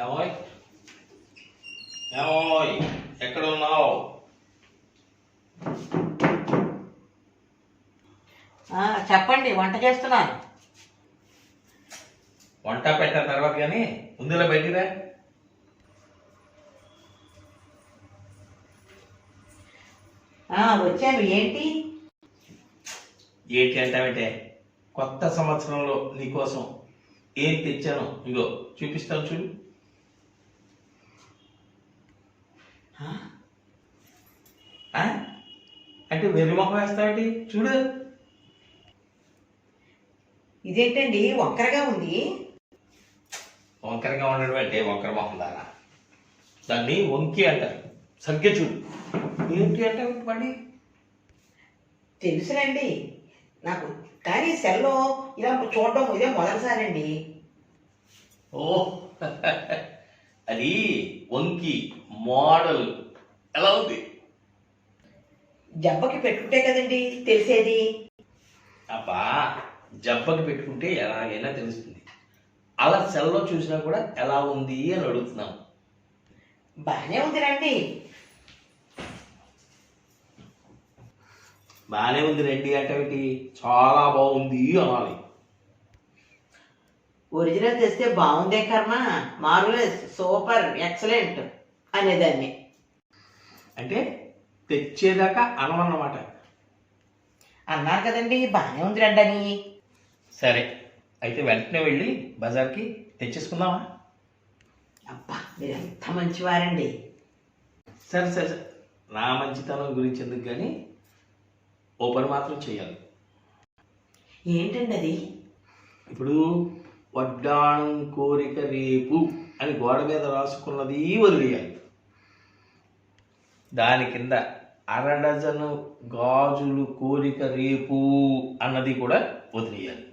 ఏమోయ్? ఏమోయ్? ఎక్కడ ఉన్నావు చెప్పండి వంట చేస్తున్నాను. వంట పెట్టిన తర్వాత కానీ ముందులో బయటిరా వచ్చాను. ఏంటి? ఏంటి అంటావంటే? కొత్త సంవత్సరంలో నీకోసం ఏం తెచ్చాను? ఇగో చూపిస్తాను చూడు ఆ, ఆ? అంటే వెర్రి మొహం వేస్తావేంటి? చూడు. ఇదేంటండి? వంకరగా ఉంది. వంకరగా ఉండడం అంటే వంకర మొహం దానా దాన్ని వంకి అంటారు. సరిగ్గా చూడు. ఏంటి అంటే మళ్ళీ తెలుసులండి నాకు కానీ సెల్లో ఇలా చూడడం ఇదే మొదటిసారండి. ఓ. అది వంకి. మోడల్ ఎలా ఉంది? జబ్బకి పెట్టుకుంటే కదండి తెలిసేది. అబ్బా జబ్బకి పెట్టుకుంటే ఎలాగైనా తెలుస్తుంది. అలా సెల్లో చూసినా కూడా ఎలా ఉంది అని అడుగుతున్నాను బాగానే ఉంది రండి బాగానే ఉంది రండి అంటే? చాలా బాగుంది అనాలి. ఒరిజినల్ తెస్తే బాగుందే కర్మ. Marvellous super excellent. అనేదాన్ని. అంటే తెచ్చేదాకా అనమన్నమాట అన్నారు కదండి బాగానే ఉంది రండి అని సరే అయితే వెంటనే వెళ్ళి బజార్కి తెచ్చేసుకుందామా? అబ్బా మీరు ఎంత మంచివారండి. సరే సరే సరే. నా మంచితనం గురించి ఎందుకు కానీ ఓ పని మాత్రం చేయాలి. ఏంటండి అది ఇప్పుడు వడ్డాణం కోరిక రేపు అని గోడ మీద రాసుకున్నది వదిలేయాలి. దాని కింద అర డజను గాజులు కోరిక రేపు అన్నది కూడా వదిలేయాలి.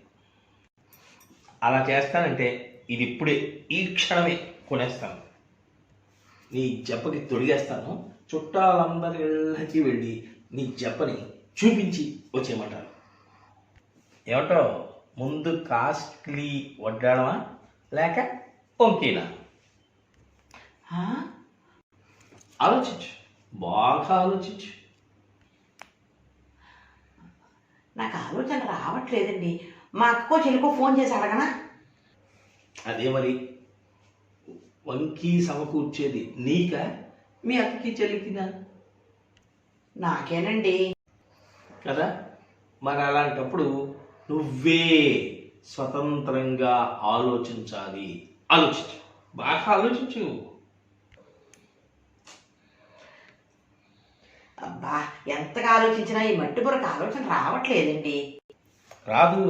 అలా చేస్తానంటే ఇది ఇప్పుడే ఈ క్షణమే కొనేస్తాను. నీ జప్పకి తొడిగేస్తాను చుట్టాలందరి ఇళ్ళకి వెళ్ళి నీ జప్పని చూపించి వచ్చేయమంటాను ఏమంటో ముందు కాస్ట్లీ వడ్డాడమా లేక వంకీనా ఆ? ఆలోచించు. బాగా ఆలోచించు. నాకు ఆలోచన రావట్లేదండి. మా అక్కకో చెల్లికో ఫోన్ చేసి అడగనా? అదే మరి. వంకీ సమకూర్చేది నీక? మీ అక్కకి చెల్లికినా? నాకేనండి. కదా? మరి అలాంటప్పుడు నువ్వే స్వతంత్రంగా ఆలోచించాలి. ఆలోచించు. బాగా ఆలోచించు అబ్బా ఎంతగా ఆలోచించినా ఈ మట్టి బుర్రకు ఆలోచన రావట్లేదండి. రాదు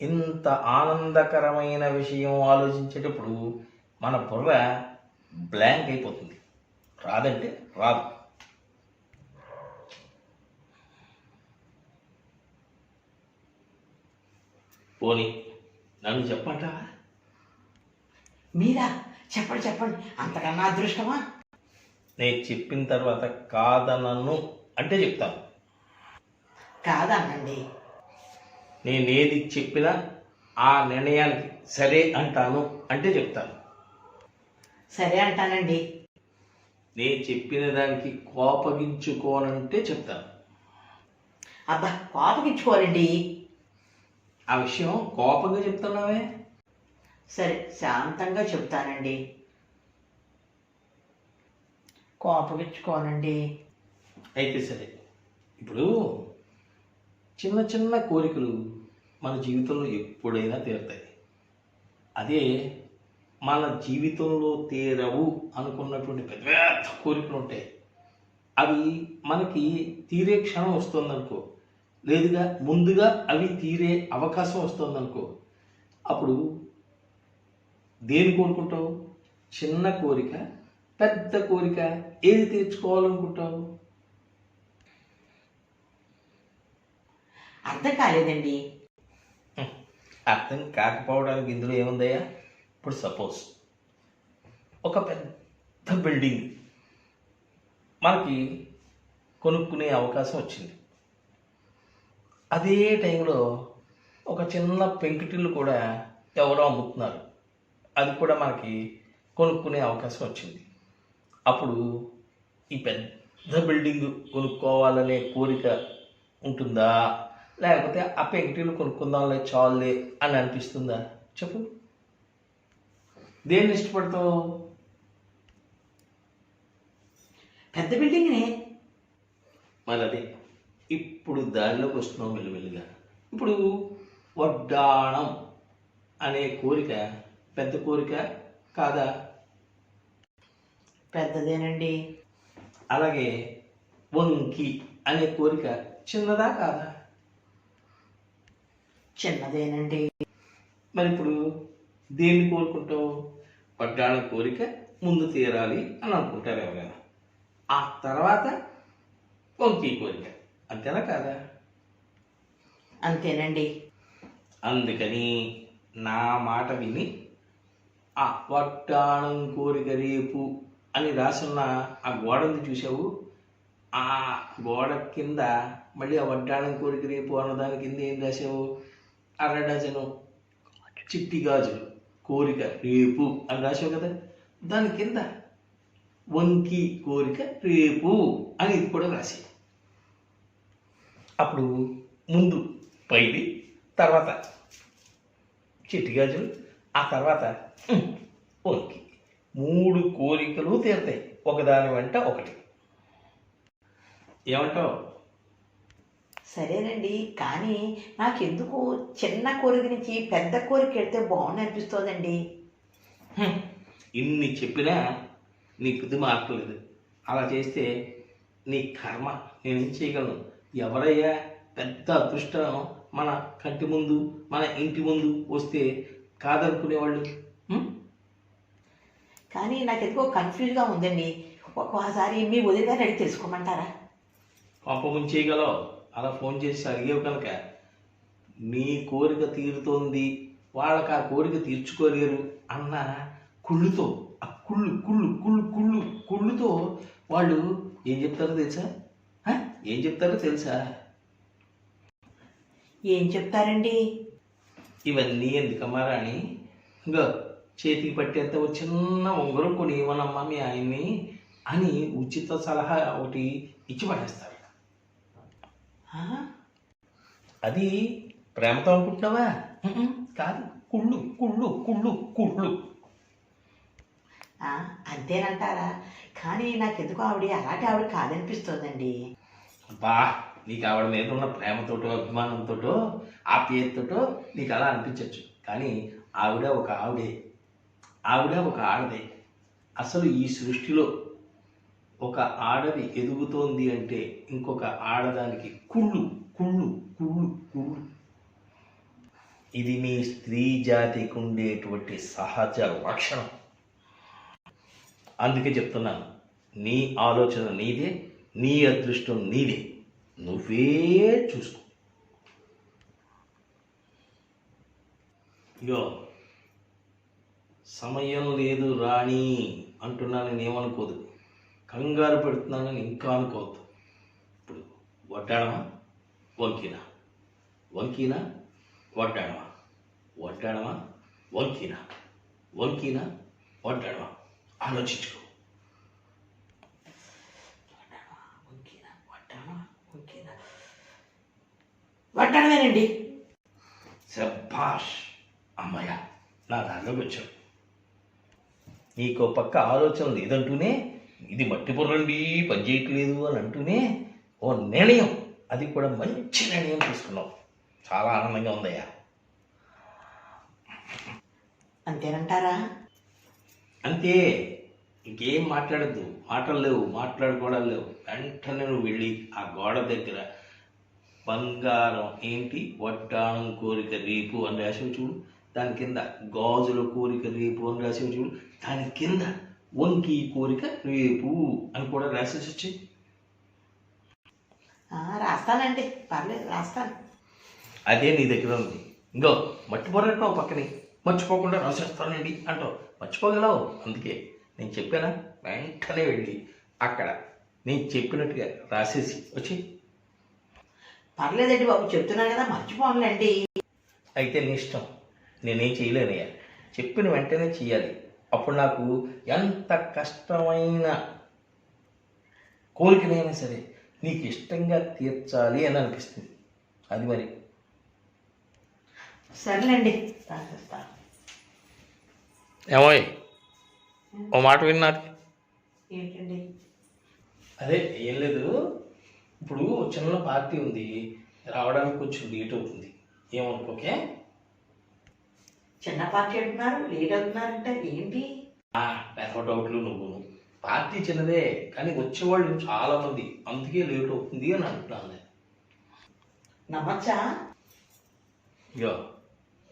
ఇంత ఆనందకరమైన విషయం ఆలోచించేటప్పుడు మన బుర్ర బ్లాంక్ అయిపోతుంది. రాదంటే రాదు. పోనీ నన్ను చెప్పంటావా మీరా? చెప్పండి చెప్పండి. అంతకన్నా అదృష్టమా? నేను చెప్పిన తర్వాత కాదనను అంటే చెప్తాను కాదనండి. నేనేది చెప్పినా ఆ నిర్ణయానికి సరే అంటాను అంటే చెప్తాను సరే అంటానండి. నేను చెప్పిన దానికి కోపగించుకోనంటే చెప్తాను అబ్బా కోపగించుకోవాలండి ఆ విషయం కోపంగా చెప్తున్నావే? సరే శాంతంగా చెప్తానండి. కోపగించుకోనండి. అయితే సరే. ఇప్పుడు చిన్న చిన్న కోరికలు మన జీవితంలో ఎప్పుడైనా తీరుతాయి. అదే మన జీవితంలో తీరవు అనుకున్నటువంటి పెద్ద పెద్ద కోరికలు ఉంటాయి. అవి మనకి తీరే క్షణం వస్తుందనుకో లేదుగా ముందుగా అవి తీరే అవకాశం వస్తుందనుకో అప్పుడు దేని కోరుకుంటావు? చిన్న కోరిక పెద్ద కోరిక ఏది తీర్చుకోవాలనుకుంటావు? అర్థం కాలేదండి. అర్థం కాకపోవడానికి ఇందులో ఏముందయ్యా? ఇప్పుడు సపోజ్ ఒక పెద్ద బిల్డింగ్ మనకి కొనుక్కునే అవకాశం వచ్చింది. అదే టైంలో ఒక చిన్న పెంకుటిల్లు కూడా ఎవరో అమ్ముతున్నారు. అది కూడా మనకి కొనుక్కునే అవకాశం వచ్చింది. అప్పుడు ఈ పెద్ద బిల్డింగ్ కొనుక్కోవాలనే కోరిక ఉంటుందా? లేకపోతే ఆ పెంకిటీలు కొనుక్కుందాంలే చాలులే అని అనిపిస్తుందా? చెప్పు. దేన్ని ఇష్టపడతావు? పెద్ద బిల్డింగ్నే? మరి అదే. ఇప్పుడు దారిలోకి వస్తున్నాం మెల్లిమెల్లిగా. ఇప్పుడు వడ్డాణం అనే కోరిక పెద్ద కోరిక కాదా? పెద్దదేనండి. అలాగే వంకి అనే కోరిక చిన్నదా కాదా? చిన్నదేనండి. మరి ఇప్పుడు దేన్ని కోరుకుంటావు వడ్డాణం కోరిక ముందు తీరాలి అని అనుకుంటారు ఎవరైనా. ఆ తర్వాత వంకి కోరిక అంతేనా కాదా? అంతేనండి. అందుకని నా మాట విని ఆ వడ్డాణం కోరిక రేపు అని రాసున్న ఆ గోడని చూసావు ఆ గోడ కింద మళ్ళీ ఆ వడ్డాణం కోరిక రేపు అన్నదాని కింద ఏం రాసావు అర డజను చిట్టి గాజులు కోరిక రేపు అని రాసావు కదా. దాని కింద వంకి కోరిక రేపు అని ఇది కూడా రాసి అప్పుడు ముందు పైది తర్వాత చిట్టి గాజులు ఆ తర్వాత వంకి. మూడు కోరికలు తీరుతాయి. ఒకదాని వెంట ఒకటి. ఏమంటావు? సరేనండి కానీ నాకెందుకు చిన్న కోరిక నుంచి పెద్ద కోరిక వెళ్తే బాగుంది అనిపిస్తోందండి. ఇన్ని చెప్పినా నీ బుద్ధి మార్పలేదు. అలా చేస్తే నీ కర్మ నేనేం చేయగలను. ఎవరయ్యా? పెద్ద అదృష్టం మన కంటి ముందు మన ఇంటి ముందు వస్తే కాదనుకునేవాళ్ళు? కానీ నాకు ఎందుకో కన్ఫ్యూజ్గా ఉందండి. ఒక్కోసారి మీ వదిలి గారిని అడిగి తెలుసుకోమంటారా? పంప ముంచేయగలవు అలా ఫోన్ చేసి అడిగేవు కనుక నీ కోరిక తీరుతోంది. వాళ్ళకి ఆ కోరిక తీర్చుకోలేరు అన్న కుళ్ళుతో ఆ కుళ్ళు కుళ్ళు కుళ్ళు కుళ్ళు కుళ్ళుతో వాళ్ళు ఏం చెప్తారో తెలుసా? ఏం చెప్తారో తెలుసా? ఏం చెప్తారండి? ఇవన్నీ ఎందుకమ్మా రాణి? ఇంకో చేతికి పట్టేంత ఓ చిన్న ఉంగరం కొని ఇవ్వనమ్మా మీ ఆయన్ని అని ఉచిత సలహా ఒకటి ఇచ్చి పడేస్తారు. ఆ? అది ప్రేమతో అనుకుంటున్నావా? కాదు కుళ్ళు కుళ్ళు కుళ్ళు కుళ్ళు. అంతేనంటారా? కానీ నాకెందుకో ఆవిడ అలాంటి ఆవిడ కాదనిపిస్తోందండి. బా నీకు ఆవిడ మీద ఉన్న ప్రేమతోటో అభిమానంతోటో ఆప్యాయతతోటో నీకు అలా అనిపించవచ్చు కానీ ఆవిడ ఒక ఆవిడే. ఆవిడ ఒక ఆడదే. అసలు ఈ సృష్టిలో ఒక ఆడది ఎదుగుతోంది అంటే ఇంకొక ఆడదానికి కుళ్ళు కుళ్ళు కుళ్ళు కుళ్ళు. ఇది మీ స్త్రీ జాతికి ఉండేటువంటి సహజ లక్షణం. అందుకే చెప్తున్నాను నీ ఆలోచన నీదే నీ అదృష్టం నీదే. నువ్వే చూసుకో. ఇగో సమయం లేదు రాణి అంటున్నానని ఏమనుకోదు కంగారు పెడుతున్నానని ఇంకా అనుకోవద్దు. ఇప్పుడు వడ్డాడమా వంకినా? వంకినా? వడ్డాడమా వడ్డాడమా వంకినా? వంకినా? వడ్డాడమా ఆలోచించుకో. వంకినా, వడ్డాణమా, శభాష్ అమ్మయ్య నా దారిలోకి వచ్చావు. నీకు పక్క ఆలోచన లేదంటూనే ఇది మట్టి పని చేయట్లేదు అని అంటూనే ఓ నిర్ణయం. అది కూడా మంచి నిర్ణయం తీసుకున్నావు. చాలా ఆనందంగా ఉందయ్యా. అంతేనంటారా? అంతే. ఇంకేం మాట్లాడద్దు. మాటలు లేవు మాట్లాడుకోవడాలు లేవు. వెంటనే నువ్వు వెళ్ళి ఆ గోడ దగ్గర బంగారం ఏంటి? వడ్డాణం కోరిక రేపు అని రాసేవి చూడు. దాని కింద గాజుల కోరిక రేపు అని రాసేవి చూడు. దాని కింద వంకి కోరిక రేపు అని కూడా రాసేసి వచ్చి ఆ, రాస్తానండి. పర్లేదు రాస్తాను. అదే నీ దగ్గర ఉంది. ఇంకో మట్టి పొరటావు పక్కనే. మర్చిపోకుండా రాసేస్తానండి అంటావు. మర్చిపోగలవు? అందుకే నేను చెప్పానా? వెంటనే వెళ్ళి అక్కడ నేను చెప్పినట్టుగా రాసేసి వచ్చి. పర్లేదండి బాబు చెప్తున్నాను కదా మర్చిపోనులేండి. అయితే నీ ఇష్టం. నేనేం చేయలేనయ్యా. చెప్పిన వెంటనే చెయ్యాలి అప్పుడు నాకు ఎంత కష్టమైన కోరికనైనా సరే నీకు ఇష్టంగా తీర్చాలి అని అనిపిస్తుంది. అది మరి. సర్లేండి ఏమోయ్ ఓ మాట విన్నారు ఏంటండి? అదే ఏం లేదు. ఇప్పుడు చిన్న పార్టీ ఉంది. రావడానికి కొంచెం లేట్ అవుతుంది. ఏమనుకోకే? చిన్న పార్టీ అంటున్నారు లేట్ అవుతున్నారంటే ఏంటి? పెద్ద డౌట్లు నువ్వు. పార్టీ చిన్నదే కానీ వచ్చేవాళ్ళు చాలా మంది అందుకే లేట్ అవుతుంది అని అంటున్నాను నేను. నమ్మచ్చా? ఇగో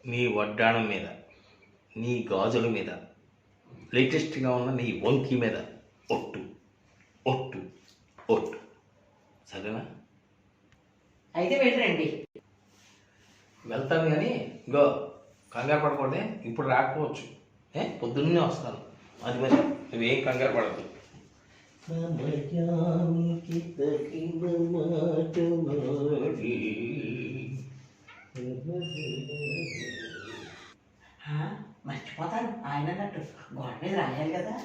నీ వడ్డాణం మీద నీ గాజుల మీద లేటెస్ట్గా ఉన్న నీ వంకి మీద ఒట్టు ఒట్టు ఒట్టు. సరేనా? అయితే వెళ్ళరండి వెళ్తాను కానీ ఇగో కంగారు పడకూడదే ఇప్పుడు రాకపోవచ్చు. ఏ? పొద్దున్నే వస్తాను. అది మరి నువ్వేం కంగారు పడదు మర్చిపోతాను. ఆయన అన్నట్టు గోడ మీద రాయాలి కదా.